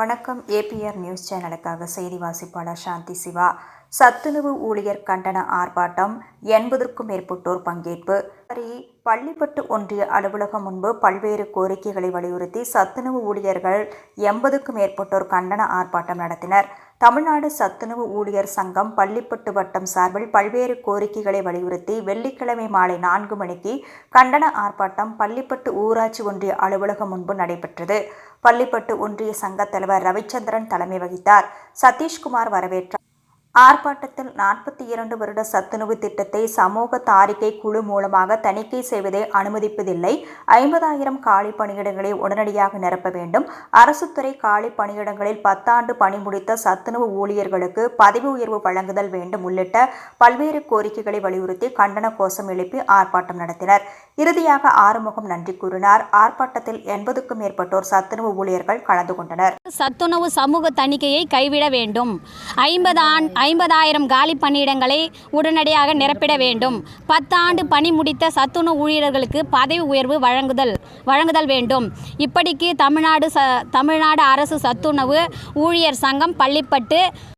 வணக்கம். APR news சேனலுக்காக செய்தி வாசிப்பாளர் சாந்தி சிவா. சத்துணவு ஊழியர் கண்டன ஆர்ப்பாட்டம் எண்பதற்கும் மேற்பட்டோர் பங்கேற்பு. பள்ளிப்பட்டு ஒன்றிய அலுவலகம் முன்பு பல்வேறு கோரிக்கைகளை வலியுறுத்தி சத்துணவு ஊழியர்கள் எண்பதுக்கும் மேற்பட்டோர் கண்டன ஆர்ப்பாட்டம் நடத்தினர். தமிழ்நாடு சத்துணவு ஊழியர் சங்கம் பள்ளிப்பட்டு வட்டம் சார்பில் பல்வேறு கோரிக்கைகளை வலியுறுத்தி வெள்ளிக்கிழமை மாலை நான்கு மணிக்கு கண்டன ஆர்ப்பாட்டம் பள்ளிப்பட்டு ஊராட்சி ஒன்றிய அலுவலகம் முன்பு நடைபெற்றது. பள்ளிப்பட்டு ஒன்றிய சங்கத் தலைவர் ரவிச்சந்திரன் தலைமை வகித்தார். சதீஷ்குமார் வரவேற்றார். ஆர்ப்பாட்டத்தில் நாற்பத்தி இரண்டு வருட சத்துணவு திட்டத்தை சமூக தாரிகை குழு மூலமாக தணிக்கை செய்வதை அனுமதிப்பதில்லை. ஐம்பதாயிரம் காலி பணியிடங்களை உடனடியாக நிரப்ப வேண்டும். அரசு துறை காலி பணியிடங்களில் பத்தாண்டு பணி முடித்த சத்துணவு ஊழியர்களுக்கு பதவி உயர்வு வழங்குதல் வேண்டும் உள்ளிட்ட பல்வேறு கோரிக்கைகளை வலியுறுத்தி கண்டன கோஷம் எழுப்பி ஆர்ப்பாட்டம் நடத்தினர். இறுதியாக ஆறுமுகம் நன்றி கூறினார். ஆர்ப்பாட்டத்தில் எண்பதுக்கும் மேற்பட்டோர் சத்துணவு ஊழியர்கள் கலந்து கொண்டனர். சத்துணவு சமூக தணிக்கையை கைவிட வேண்டும். ஐம்பது ஆண் ஐம்பதாயிரம் காலி பணியிடங்களை உடனடியாக நிரப்பிட வேண்டும். பத்தாண்டு பணி முடித்த சத்துணவு ஊழியர்களுக்கு பதவி உயர்வு வழங்குதல் வழங்குதல் வேண்டும். இப்படிக்கு தமிழ்நாடு ச தமிழ்நாடு அரசு சத்துணவு ஊழியர் சங்கம் பள்ளிப்பட்டு